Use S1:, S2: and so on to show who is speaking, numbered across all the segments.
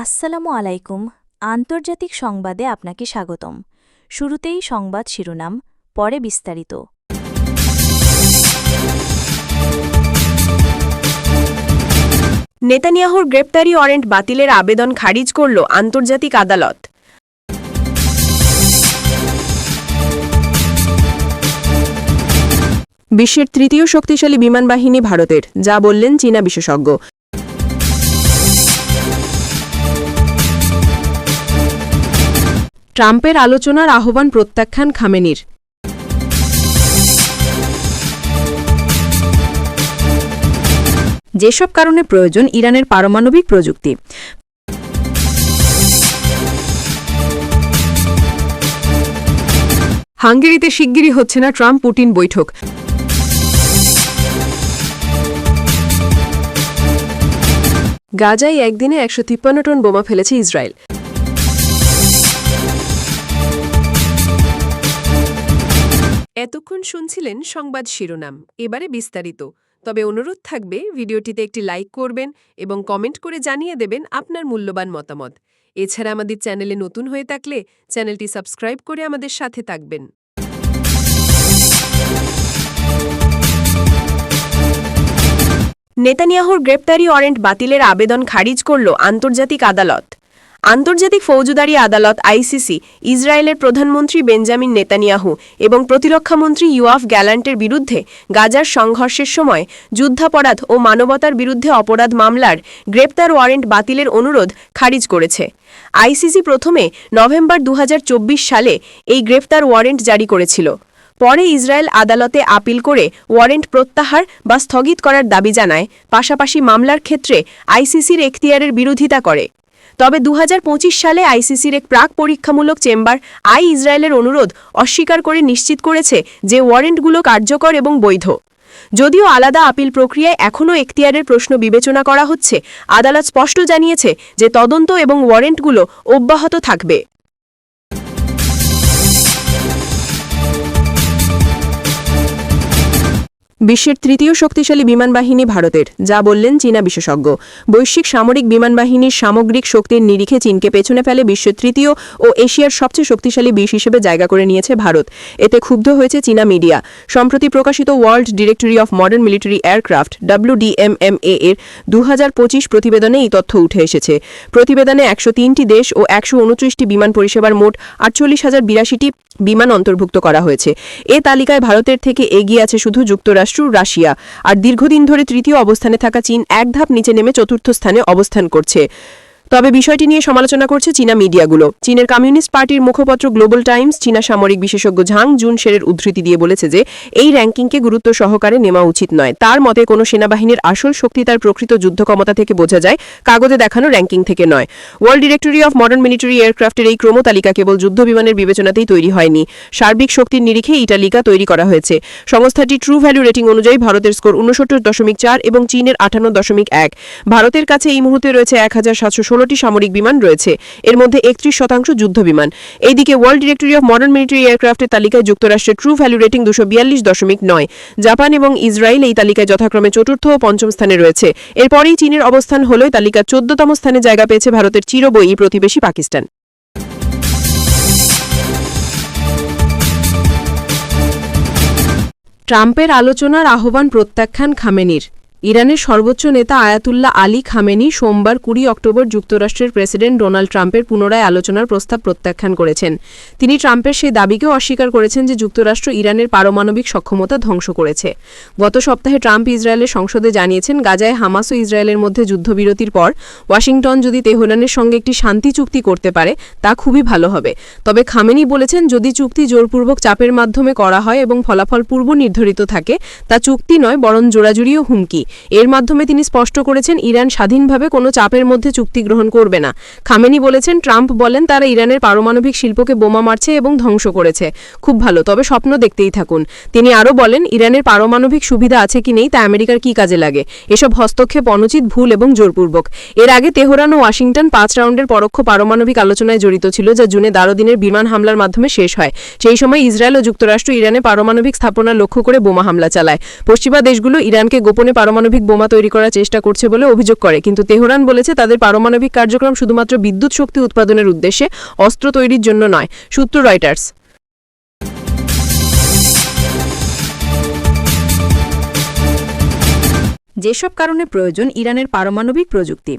S1: আসসালামু আলাইকুম আন্তর্জাতিক সংবাদে আপনাকে স্বাগতম শুরুতেই সংবাদ শিরোনাম পরে বিস্তারিত
S2: নেতানিয়াহুর গ্রেপ্তারি ওয়ারেন্ট বাতিলের আবেদন খারিজ করল আন্তর্জাতিক আদালত
S3: বিশ্বের তৃতীয় শক্তিশালী বিমান বাহিনী ভারতের যা বললেন চীনা বিশেষজ্ঞ
S4: ট্রাম্পের আলোচনার আহ্বান প্রত্যাখ্যান খামেনির
S5: যেসব কারণে প্রয়োজন ইরানের পারমাণবিক প্রযুক্তি
S6: হাঙ্গেরিতে শিগগিরই হচ্ছে না ট্রাম্প পুটিন বৈঠক
S7: গাজায় একদিনে একশো টন বোমা ফেলেছে ইসরায়েল
S8: এতক্ষণ শুনছিলেন সংবাদ শিরোনাম এবারে বিস্তারিত তবে অনুরোধ থাকবে ভিডিওটিতে একটি লাইক করবেন এবং কমেন্ট করে জানিয়ে দেবেন আপনার মূল্যবান মতামত এছাড়া আমাদের চ্যানেলে নতুন হয়ে থাকলে চ্যানেলটি সাবস্ক্রাইব করে আমাদের সাথে থাকবেন
S9: নেতানিয়াহুর গ্রেপ্তারি ওয়ারেন্ট বাতিলের আবেদন খারিজ করল আন্তর্জাতিক আদালত আন্তর্জাতিক ফৌজদারি আদালত আইসিসি ইসরায়েলের প্রধানমন্ত্রী বেঞ্জামিন নেতানিয়াহু এবং প্রতিরক্ষামন্ত্রী ইউআফ গ্যালান্টের বিরুদ্ধে গাজার সংঘর্ষের সময় যুদ্ধাপরাধ ও মানবতার বিরুদ্ধে অপরাধ মামলার গ্রেপ্তার ওয়ারেন্ট বাতিলের অনুরোধ খারিজ করেছে আইসিসি প্রথমে নভেম্বর দু সালে এই গ্রেপ্তার ওয়ারেন্ট জারি করেছিল পরে ইসরায়েল আদালতে আপিল করে ওয়ারেন্ট প্রত্যাহার বা স্থগিত করার দাবি জানায় পাশাপাশি মামলার ক্ষেত্রে আইসিসির এখতিয়ারের বিরোধিতা করে তবে দু সালে আইসিসির এক প্রাক পরীক্ষামূলক চেম্বার আই ইসরায়েলের অনুরোধ অস্বীকার করে নিশ্চিত করেছে যে ওয়ারেন্টগুলো কার্যকর এবং বৈধ যদিও আলাদা আপিল প্রক্রিয়ায় এখনও এখতিয়ারের প্রশ্ন বিবেচনা করা হচ্ছে আদালত স্পষ্ট জানিয়েছে যে তদন্ত এবং ওয়ারেন্টগুলো অব্যাহত থাকবে
S10: বিশ্বের তৃতীয় শক্তিশালী বিমান বাহিনী ভারতের যা বললেন চীনা বিশেষজ্ঞ বৈশ্বিক সামরিক বিমান বাহিনীর সামগ্রিক শক্তির নিরিখে চীনকে পেছনে ফেলে বিশ্বের তৃতীয় ও এশিয়ার সবচেয়ে শক্তিশালী বিশ হিসেবে জায়গা করে নিয়েছে ভারত এতে ক্ষুব্ধ হয়েছে চীনা মিডিয়া সম্প্রতি প্রকাশিত World Directory of Modern Military Aircraft WDMMA এর দু প্রতিবেদনে এই তথ্য উঠে এসেছে প্রতিবেদনে একশো তিনটি দেশ ও একশো বিমান পরিষেবার মোট আটচল্লিশ হাজার বিরাশিটি বিমান অন্তর্ভুক্ত করা হয়েছে এ তালিকায় ভারতের থেকে এগিয়ে আছে শুধু যুক্তরাষ্ট্র রাশিয়া আর দীর্ঘদিন ধরে তৃতীয় অবস্থানে থাকা চীন এক ধাপ নিচে নেমে চতুর্থ স্থানে অবস্থান করছে তবে বিষয়টি নিয়ে সমালোচনা করছে চীনা মিডিয়াগুলো চীনের কমিউনিস্ট পার্টির মুখপত্র গ্লোবাল টাইমস চীনা সামরিক বিশেষজ্ঞ ঝাং জুন শেরের উদ্ধৃতি দিয়ে বলেছে যে এই র্যাঙ্কিংকে গুরুত্ব সহকারে নেওয়া উচিত নয় তার মতে কোনো সেনাবাহিনীর আসল শক্তি তার প্রকৃত যুদ্ধ ক্ষমতা থেকে বোঝা যায় কাগজে দেখানো র্যাঙ্কিং থেকে নয় World Directory of Modern Military এয়ারক্রাফটের এই ক্রমতালিকা কেবল যুদ্ধ বিমানের বিবেচনাতেই তৈরি হয়নি সার্বিক শক্তির নিরিখে এই তালিকা তৈরি করা হয়েছে সংস্থাটি ট্রু ভ্যালু রেটিং অনুযায়ী ভারতের স্কোর উনসত্তর দশমিক চার এবং চীনের আঠান্ন দশমিক এক ভারতের কাছে এই মুহূর্তে রয়েছে এক হাজার সাতশো ষোলোটি সামরিক বিমান রয়েছে এর মধ্যে একত্রিশ শতাংশ যুদ্ধ বিমান এইদিকে World Directory of Modern Military এয়ারক্রাফটের তালিকায় যুক্তরাষ্ট্রের ট্রু ভ্যালু রেটিং দুশো বিয়াল্লিশ দশমিক নয় জাপান এবং ইসরায়েল এই তালিকায় যথাক্রমে চতুর্থ ও পঞ্চম স্থানে রয়েছে এরপরেই চীনের অবস্থান হলেও তালিকা চোদ্দতম স্থানে জায়গা পেয়েছে ভারতের চিরবই প্রতিবেশী পাকিস্তান
S11: ট্রাম্পের আলোচনার আহ্বান প্রত্যাখ্যান খামেনির ইরানের সর্বোচ্চ নেতা আয়াতুল্লাহ আলী খামেনি সোমবার কুড়ি অক্টোবর যুক্তরাষ্ট্রের প্রেসিডেন্ট ডোনাল্ড ট্রাম্পের পুনরায় আলোচনার প্রস্তাব প্রত্যাখ্যান করেছেন তিনি ট্রাম্পের সেই দাবিকেও অস্বীকার করেছেন যে যুক্তরাষ্ট্র ইরানের পারমাণবিক সক্ষমতা ধ্বংস করেছে গত সপ্তাহে ট্রাম্প ইসরায়েলের সংসদে জানিয়েছেন গাজায় হামাস ও ইসরায়েলের মধ্যে যুদ্ধবিরতির পর ওয়াশিংটন যদি তেহরানের সঙ্গে একটি শান্তি চুক্তি করতে পারে তা খুবই ভালো হবে তবে খামেনি বলেছেন যদি চুক্তি জোরপূর্বক চাপের মাধ্যমে করা হয় এবং ফলাফল পূর্ব নির্ধারিত থাকে তা চুক্তি নয় বরং জোড়াজুড়িও হুমকি এর মাধ্যমে তিনি স্পষ্ট করেছেন ইরান স্বাধীনভাবে কোনো চাপের মধ্যে চুক্তি গ্রহণ করবে না খামেনি বলেছেন ট্রাম্প বলেন তারা ইরানের পারমাণবিক শিল্পকে বোমা মারছে এবং ধ্বংস করেছে খুব ভালো তবে স্বপ্ন দেখতেই থাকুন তিনি আরও বলেন ইরানের পারমাণবিক সুবিধা আছে কি নেই তা আমেরিকার কি কাজে লাগে এসব হস্তক্ষেপ অনুচিত ভুল এবং জোরপূর্বক এর আগে তেহরান ও ওয়াশিংটন পাঁচ রাউন্ডের পরোক্ষ পারমাণবিক আলোচনায় জড়িত ছিল যা জুনে দারোদিনের বিমান হামলার মাধ্যমে শেষ হয় সেই সময় ইসরায়েল ও যুক্তরাষ্ট্র ইরানে পারমাণবিক স্থাপনা লক্ষ্য করে বোমা হামলা চালায় পশ্চিমা দেশগুলো ইরানকে গোপনে পারমাণবিক পারমাণবিক বোমা তৈরি করার চেষ্টা করছে বলে অভিযোগ করে কিন্তু তেহরান বলেছে তাদের পারমাণবিক কার্যক্রম শুধুমাত্র বিদ্যুৎ শক্তি উৎপাদনের উদ্দেশ্যে অস্ত্র তৈরির জন্য নয় সূত্র রয়টার্স
S12: যেসব কারণে প্রয়োজন ইরানের পারমাণবিক প্রযুক্তি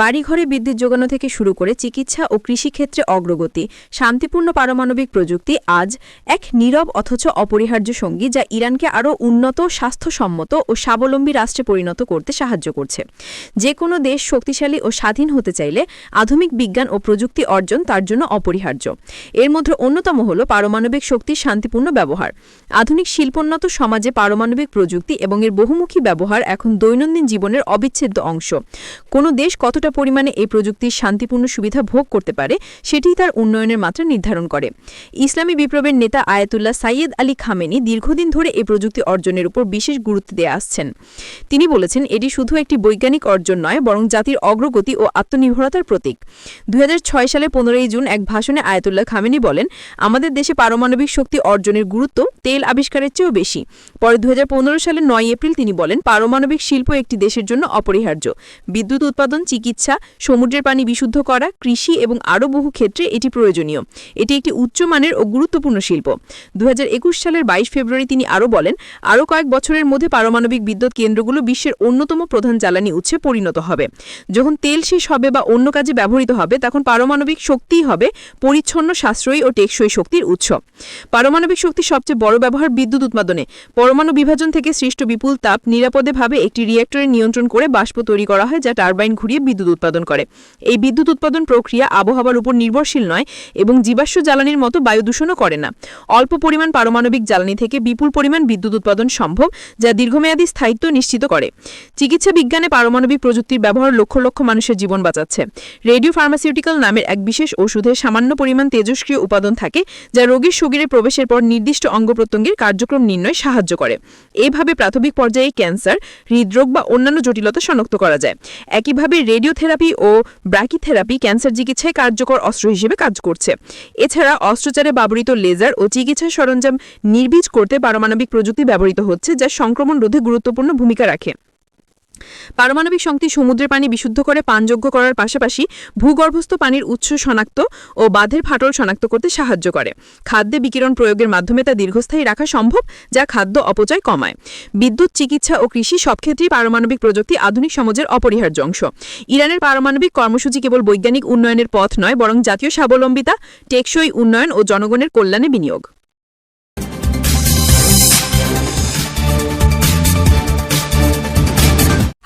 S12: বাড়িঘরে বিদ্যুৎ যোগানো থেকে শুরু করে চিকিৎসা ও কৃষিক্ষেত্রে অগ্রগতি শান্তিপূর্ণ পারমাণবিক প্রযুক্তি আজ এক নীরব অথচ অপরিহার্য সঙ্গী যা ইরানকে আরও উন্নত স্বাস্থ্যসম্মত ও স্বাবলম্বী রাষ্ট্রে পরিণত করতে সাহায্য করছে যে কোনো দেশ শক্তিশালী ও স্বাধীন হতে চাইলে আধুনিক বিজ্ঞান ও প্রযুক্তি অর্জন তার জন্য অপরিহার্য এর মধ্যে অন্যতম হল পারমাণবিক শক্তির শান্তিপূর্ণ ব্যবহার আধুনিক শিল্পোন্নত সমাজে পারমাণবিক প্রযুক্তি এবং এর বহুমুখী ব্যবহার এখন দৈনন্দিন জীবনের অবিচ্ছেদ্য অংশ কোনো দেশ কতটা পরিমাণে এই প্রযুক্তির শান্তিপূর্ণ সুবিধা ভোগ করতে পারে সেটি তার উন্নয়নের মাত্রা নির্ধারণ করে ইসলামী বিপ্লবের নেতা আয়াতুল্লাহ সাইয়েদ আলী খামেনি দীর্ঘদিন ধরে এই প্রযুক্তি অর্জনের উপর বিশেষ গুরুত্ব দিয়ে আসছেন তিনি বলেছেন এটি শুধু একটি বৈজ্ঞানিক অর্জন নয় বরং জাতির অগ্রগতি ও আত্মনির্ভরতার প্রতীক দুই সালে পনেরোই জুন এক ভাষণে আয়াতুল্লাহ খামেনি বলেন আমাদের দেশে পারমাণবিক শক্তি অর্জনের গুরুত্ব তেল আবিষ্কারের চেয়েও বেশি পরে দু সালে নয় এপ্রিল তিনি বলেন পারমাণবিক শিল্প একটি দেশের জন্য অপরিহার্য বিদ্যুৎ উৎপাদন চিকিৎসা সমুদ্রের পানি বিশুদ্ধ করা কৃষি এবং আরও বহু ক্ষেত্রে এটি প্রয়োজনীয় এটি একটি উচ্চমানের ও গুরুত্বপূর্ণ শিল্প দু সালের বাইশ ফেব্রুয়ারি তিনি আরও বলেন আরও কয়েক বছরের মধ্যে পারমাণবিক বিদ্যুৎ কেন্দ্রগুলো বিশ্বের অন্যতম প্রধান জ্বালানি উৎসে পরিণত হবে যখন তেল শেষ হবে বা অন্য কাজে ব্যবহৃত হবে তখন পারমাণবিক শক্তিই হবে পরিচ্ছন্ন সাশ্রয়ী ও টেকসই শক্তির উৎস পারমাণবিক শক্তি সবচেয়ে বড় ব্যবহার বিদ্যুৎ উৎপাদনে পরমাণু বিভাজন থেকে সৃষ্ট বিপুল তাপ নিরাপদেভাবে একটি রিয়েক্টরে নিয়ন্ত্রণ করে বাষ্প তৈরি করা হয় যা টারবাইন ঘুরিয়ে বিদ্যুৎ উৎপাদন করে এই বিদ্যুৎ উৎপাদন প্রক্রিয়া আবহাওয়ার উপর নির্ভরশীল নয় এবং জীবাশ্ম জ্বালানির মতো বায়ু দূষণও করে না অল্প পরিমাণ পারমাণবিক জ্বালানি থেকে বিপুল পরিমাণ বিদ্যুৎ উৎপাদন সম্ভব যা দীর্ঘমেয়াদী স্থায়িত্ব নিশ্চিত করে চিকিৎসা বিজ্ঞানে পারমাণবিক প্রযুক্তির ব্যবহার লক্ষ লক্ষ মানুষের জীবন বাঁচাচ্ছে রেডিও ফার্মাসিউটিক্যাল নামের এক বিশেষ ওষুধে সামান্য পরিমাণ তেজস্ক্রিয় উপাদান থাকে যা রোগীর শরীরে প্রবেশের পর নির্দিষ্ট অঙ্গ প্রত্যঙ্গের কার্যক্রম নির্ণয়ে সাহায্য করে এভাবে প্রাথমিক পর্যায়ে ক্যান্সার হৃদরোগ বা অন্যান্য জটিলতা শনাক্ত করা যায় একইভাবে রেডিওথেরাপি ও ব্র্যাকিথেরাপি ক্যান্সার চিকিৎসায় কার্যকর অস্ত্র হিসেবে কাজ করছে এছাড়া অস্ত্রচারে ব্যবহৃত লেজার ও চিকিৎসা সরঞ্জাম নির্বীজ করতে পারমাণবিক প্রযুক্তি ব্যবহৃত হচ্ছে যা সংক্রমণ রোধে গুরুত্বপূর্ণ ভূমিকা রাখে পারমাণবিক শক্তি সমুদ্রের পানি বিশুদ্ধ করে পানযোগ্য করার পাশাপাশি ভূগর্ভস্থ পানির উৎস শনাক্ত ও বাঁধের ফাটল শনাক্ত করতে সাহায্য করে খাদ্যে বিকিরণ প্রয়োগের মাধ্যমে তা দীর্ঘস্থায়ী রাখা সম্ভব যা খাদ্য অপচয় কমায় বিদ্যুৎ চিকিৎসা ও কৃষি সব ক্ষেত্রেই পারমাণবিক প্রযুক্তি আধুনিক সমাজের অপরিহার্য অংশ ইরানের পারমাণবিক কর্মসূচি কেবল বৈজ্ঞানিক উন্নয়নের পথ নয় বরং জাতীয় স্বাবলম্বিতা টেকসই উন্নয়ন ও জনগণের কল্যাণে বিনিয়োগ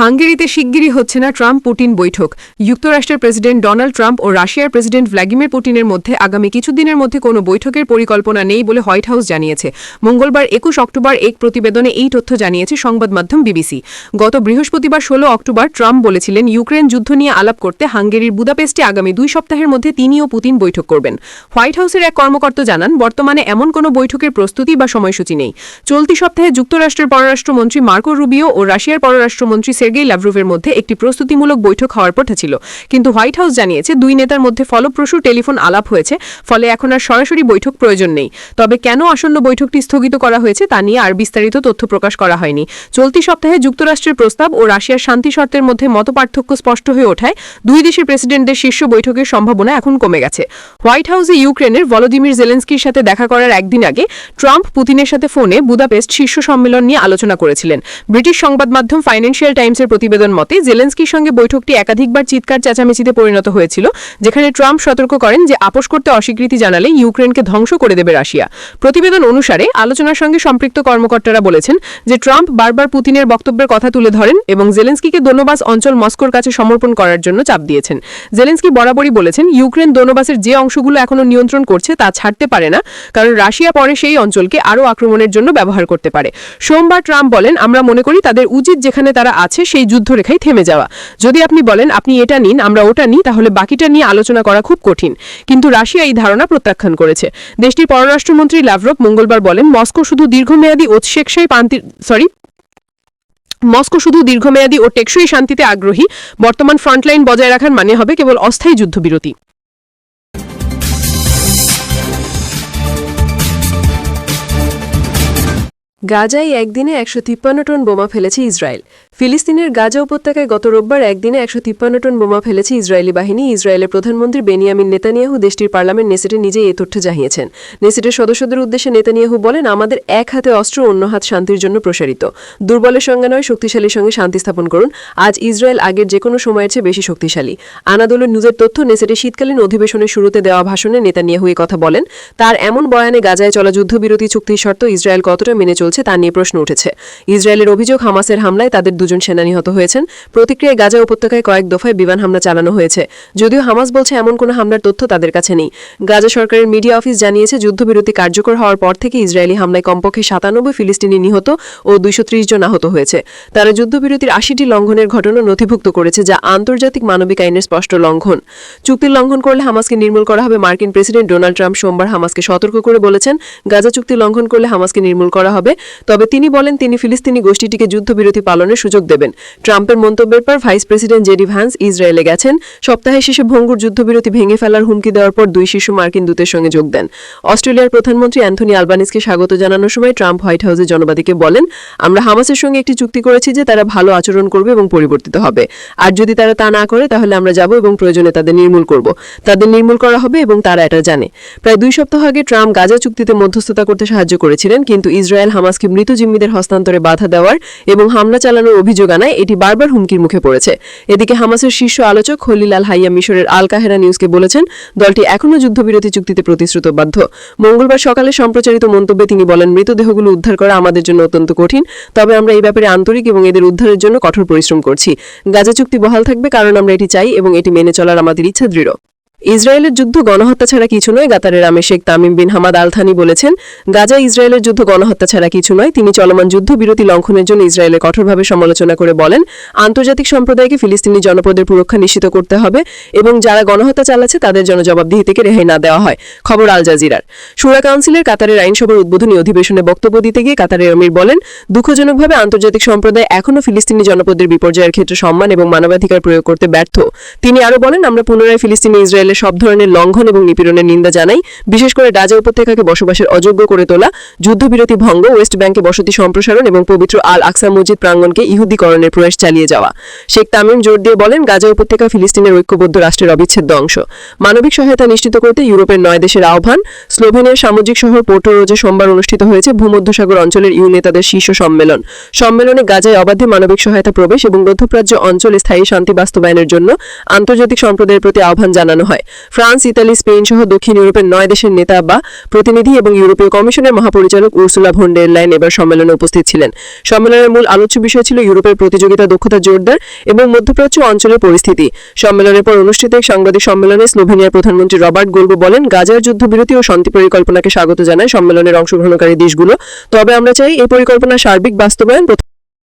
S3: হাঙ্গেরিতে শিগগিরই হচ্ছে না ট্রাম্প পুটিন বৈঠক যুক্তরাষ্ট্রের প্রেসিডেন্ট ডোনাল্ড ট্রাম্প ও রাশিয়ার প্রেসিডেন্ট ভ্লাদিমির পুটিনের মধ্যে আগামী কিছুদিনের মধ্যে কোনো বৈঠকের পরিকল্পনা নেই বলে হোয়াইট হাউস জানিয়েছে মঙ্গলবার একুশ অক্টোবর এক প্রতিবেদনে এই তথ্য জানিয়েছে সংবাদ মাধ্যম বিবিসি গত বৃহস্পতিবার ষোলো অক্টোবর ট্রাম্প বলেছিলেন ইউক্রেন যুদ্ধ নিয়ে আলাপ করতে হাঙ্গেরির বুদাপেস্টে আগামী দুই সপ্তাহের মধ্যে তিনি ও পুতিন বৈঠক করবেন হোয়াইট হাউসের এক কর্মকর্তা জানান বর্তমানে এমন কোনো বৈঠকের প্রস্তুতি বা সময়সূচি নেই চলতি সপ্তাহে যুক্তরাষ্ট্রের পররাষ্ট্রমন্ত্রী মার্কো রুবিও ও রাশিয়ার পররাষ্ট্রমন্ত্রী সের্গেই লাভরুভের মধ্যে একটি প্রস্তুতিমূলক বৈঠক হওয়ার কথা ছিল কিন্তু হোয়াইট হাউস জানিয়েছে দুই নেতার মধ্যে ফলপ্রসূ টেলিফোন আলাপ হয়েছে ফলে এখন আর সরাসরি বৈঠক প্রয়োজন নেই তবে কেন আসন্ন বৈঠকটি স্থগিত করা হয়েছে তা নিয়ে আর বিস্তারিত তথ্য প্রকাশ করা হয়নি চলতি সপ্তাহে যুক্তরাষ্ট্রের প্রস্তাব ও রাশিয়ার শান্তি শর্তের মধ্যে মতপার্থক্য স্পষ্ট হয়ে ওঠায় দুই দেশের প্রেসিডেন্টদের শীর্ষ বৈঠকের সম্ভাবনা এখন কমে গেছে হোয়াইট হাউসে ইউক্রেনের ভলোদিমির জেলেন্সকির সাথে দেখা করার একদিন আগে ট্রাম্প পুতিনের সাথে ফোনে বুদাপেস্ট শীর্ষ সম্মেলন নিয়ে আলোচনা করেছিলেন ব্রিটিশ সংবাদ মাধ্যম ফাইন্যান্সিয়াল টাইম টাইমসের প্রতিবেদন মতে জেলেন্সকির সঙ্গে বৈঠকটি একাধিকবার চিৎকার চেঁচামেচিতে পরিণত হয়েছিল যেখানে ট্রাম্প সতর্ক করেন যে আপোষ করতে অস্বীকৃতি জানালে ইউক্রেনকে ধ্বংস করে দেবে রাশিয়া প্রতিবেদন অনুসারে আলোচনার সঙ্গে সম্পৃক্ত কর্মকর্তারা বলেছেন যে ট্রাম্প বারবার পুতিনের বক্তব্যের কথা তুলে ধরেন এবং জেলেন্সকিকে দোনোবাস অঞ্চল মস্কোর কাছে সমর্পণ করার জন্য চাপ দিয়েছেন জেলেন্সকি বরাবরই বলেছেন ইউক্রেন দোনোবাসের যে অংশগুলো এখনও নিয়ন্ত্রণ করছে তা ছাড়তে পারে না কারণ রাশিয়া পরে সেই অঞ্চলকে আরও আক্রমণের জন্য ব্যবহার করতে পারে সোমবার ট্রাম্প বলেন আমরা মনে করি তাদের উচিত যেখানে তারা আছে হচ্ছে সেই যুদ্ধরেখায় থেমে যাওয়া যদি আপনি বলেন আপনি এটা নিন আমরা ওটা নিই তাহলে বাকিটা নিয়ে আলোচনা করা খুব কঠিন কিন্তু রাশিয়া এই ধারণা প্রত্যাখ্যান করেছে দেশটির পররাষ্ট্রমন্ত্রী লাভরভ মঙ্গলবার বলেন মস্কো শুধু দীর্ঘমেয়াদী উৎসেকশাই পান্তি সরি মস্কো শুধু দীর্ঘমেয়াদী ও টেকসই শান্তিতে আগ্রহী বর্তমান ফ্রন্টলাইন বজায় রাখার মানে হবে কেবল অস্থায়ী যুদ্ধবিরতি
S4: গাজায় একদিনে একশো টন বোমা ফেলেছে ইসরায়েল ফিলিস্তিনের গাজা উপত্যকায় গত রোববার একদিনে একশো তিপ্পান্ন টন বোমা ফেলেছে ইসরায়েলি বাহিনী ইসরায়েলের প্রধানমন্ত্রী বেনিয়ামিন নেতানিয়াহু দেশটির পার্লামেন্ট নেসেটে নিজেই এ তথ্য জানিয়েছেন নেসেটের সদস্যদের উদ্দেশ্যে নেতানিয়াহু বলেন আমাদের এক হাতে অস্ত্র অন্য হাত শান্তির জন্য প্রসারিত দুর্বলের সঙ্গে নয় শক্তিশালীর সঙ্গে শান্তি স্থাপন করুন আজ ইসরায়েল আগের যে কোনো সময়ের চেয়ে বেশি শক্তিশালী আনাদলের নিউজের তথ্য নেসেটের শীতকালীন অধিবেশনের শুরুতে দেওয়া ভাষণে নেতানিয়াহু এ কথা বলেন তার এমন বয়ানে গাজায় চলা যুদ্ধবিরতি চুক্তির শর্ত ইসরায়েল কতটা মেনে চলছে তা নিয়ে প্রশ্ন উঠেছে ইসরায়েলের অভিযোগ হামাসের হামলায় তাদের দুজন সেনা নিহত হয়েছেন প্রতিক্রিয়ায় গাজা উপত্যকায় কয়েক দফায় বিমান হামলা চালানো হয়েছে যদিও হামাস বলছে এমন কোনো হামলার তথ্য তাদের কাছে নেই গাজা সরকারের মিডিয়া অফিস জানিয়েছে যুদ্ধবিরতি কার্যকর হওয়ার পর থেকে ইসরায়েলি হামলায় কমপক্ষে সাতানব্বই ফিলিস্তিনি নিহত ও দুইশো জন আহত হয়েছে তারা যুদ্ধবিরতির আশিটি লঙ্ঘনের ঘটনা নথিভুক্ত করেছে যা আন্তর্জাতিক মানবিক আইনের স্পষ্ট লঙ্ঘন চুক্তির লঙ্ঘন করলে হামাসকে নির্মূল করা হবে মার্কিন প্রেসিডেন্ট ডোনাল্ড ট্রাম্প সোমবার হামাসকে সতর্ক করে বলেছেন গাজা চুক্তি লঙ্ঘন করলে হামাসকে নির্মূল করা হবে তবে তিনি বলেন তিনি ফিলিস্তিনি গোষ্ঠীটিকে যুদ্ধবিরতি পালনের সুযোগ সুযোগ দেবেন ট্রাম্পের মন্তব্যের পর ভাইস প্রেসিডেন্ট জেডি ভান্স ইসরায়েলে গেছেন সপ্তাহের শেষে ভঙ্গুর যুদ্ধবিরতি ভেঙে ফেলার হুমকি দেওয়ার পর দুই শিশু মার্কিন দূতের সঙ্গে যোগ দেন অস্ট্রেলিয়ার প্রধানমন্ত্রী অ্যান্থনি আলবানিসকে স্বাগত জানানোর সময় ট্রাম্প হোয়াইট হাউসে জনবাদীকে বলেন আমরা হামাসের সঙ্গে একটি চুক্তি করেছি যে তারা ভালো আচরণ করবে এবং পরিবর্তিত হবে আর যদি তারা তা না করে তাহলে আমরা যাব এবং প্রয়োজনে তাদের নির্মূল করব তাদের নির্মূল করা হবে এবং তারা এটা জানে প্রায় দুই সপ্তাহ আগে ট্রাম্প গাজা চুক্তিতে মধ্যস্থতা করতে সাহায্য করেছিলেন কিন্তু ইসরায়েল হামাসকে মৃত জিম্মিদের হস্তান্তরে বাধা দেওয়ার এবং হামলা চালানোর অভিযোগ আনায় এটি বারবার হুমকির মুখে পড়েছে এদিকে হামাসের শীর্ষ আলোচক খলিল আল হাইয়া মিশরের আল কাহেরা নিউজকে বলেছেন দলটি এখনও যুদ্ধবিরতি চুক্তিতে প্রতিশ্রুতবদ্ধ মঙ্গলবার সকালে সম্প্রচারিত মন্তব্যে তিনি বলেন মৃতদেহগুলো উদ্ধার করা আমাদের জন্য অত্যন্ত কঠিন তবে আমরা এই ব্যাপারে আন্তরিক এবং এদের উদ্ধারের জন্য কঠোর পরিশ্রম করছি গাজা চুক্তি বহাল থাকবে কারণ আমরা এটি চাই এবং এটি মেনে চলার আমাদের ইচ্ছা দৃঢ় ইসরায়েলের যুদ্ধ গণহত্যা ছাড়া কিছু নয় গাতারের আমে Sheikh Tamim bin Hamad Al Thani বলেছেন গাজা ইসরায়েলের যুদ্ধ গণহত্যা ছাড়া কিছু নয় তিনি চলমান যুদ্ধবিরতি লঙ্ঘনের জন্য ইসরায়েলের কঠোরভাবে সমালোচনা করে বলেন আন্তর্জাতিক সম্প্রদায়কে ফিলিস্তিনি জনপদের পুরক্ষা নিশ্চিত করতে হবে এবং যারা গণহত্যা চালাচ্ছে তাদের জন্য জবাবদিহি থেকে রেহাই না দেওয়া হয় খবর আল জাজিরার সুরা কাউন্সিলের কাতারের আইনসভার উদ্বোধনী অধিবেশনে বক্তব্য দিতে গিয়ে কাতারের আমির বলেন দুঃখজনকভাবে আন্তর্জাতিক সম্প্রদায় এখনও ফিলিস্তিনি জনপদের বিপর্যয়ের ক্ষেত্রে সম্মান এবং মানবাধিকার প্রয়োগ করতে ব্যর্থ তিনি আরও বলেন আমরা পুনরায় ফিলিস্তিনি ইসরায়েলের ইসরায়েলের সব ধরনের লঙ্ঘন এবং নিপীড়নের নিন্দা জানাই বিশেষ করে ডাজা উপত্যকাকে বসবাসের অযোগ্য করে তোলা যুদ্ধবিরতি ভঙ্গ ওয়েস্ট ব্যাংকে বসতি সম্প্রসারণ এবং পবিত্র আল আকসা মসজিদ প্রাঙ্গনকে ইহুদিকরণের প্রয়াস চালিয়ে যাওয়া শেখ তামিম জোর দিয়ে বলেন গাজা উপত্যকা ফিলিস্তিনের ঐক্যবদ্ধ রাষ্ট্রের অবিচ্ছেদ্য অংশ মানবিক সহায়তা নিশ্চিত করতে ইউরোপের নয় দেশের আহ্বান স্লোভেনিয়ার সামুদ্রিক শহর পোর্টো রোজে সোমবার অনুষ্ঠিত হয়েছে ভূমধ্যসাগর অঞ্চলের ইউ নেতাদের শীর্ষ সম্মেলন সম্মেলনে গাজায় অবাধে মানবিক সহায়তা প্রবেশ এবং মধ্যপ্রাজ্য অঞ্চলে স্থায়ী শান্তি বাস্তবায়নের জন্য আন্তর্জাতিক সম্প্রদায়ের প্রতি আহ্বান জানানো হয় ফ্রান্স ইতালি স্পেন সহ দক্ষিণ ইউরোপের নয় দেশের নেতা বা প্রতিনিধি এবং ইউরোপীয় কমিশনের মহাপরিচালক উর্সুলা ভন্ডের লাইন এবার সম্মেলনে উপস্থিত ছিলেন সম্মেলনের মূল আলোচ্য বিষয় ছিল ইউরোপের প্রতিযোগিতা দক্ষতা জোরদার এবং মধ্যপ্রাচ্য অঞ্চলের পরিস্থিতি সম্মেলনের পর অনুষ্ঠিত এক সাংবাদিক সম্মেলনে স্লোভেনিয়ার প্রধানমন্ত্রী রবার্ট গোলগো বলেন গাজার যুদ্ধবিরতি ও শান্তি পরিকল্পনাকে স্বাগত জানায় সম্মেলনের অংশগ্রহণকারী দেশগুলো তবে আমরা চাই এই পরিকল্পনা সার্বিক বাস্তবায়ন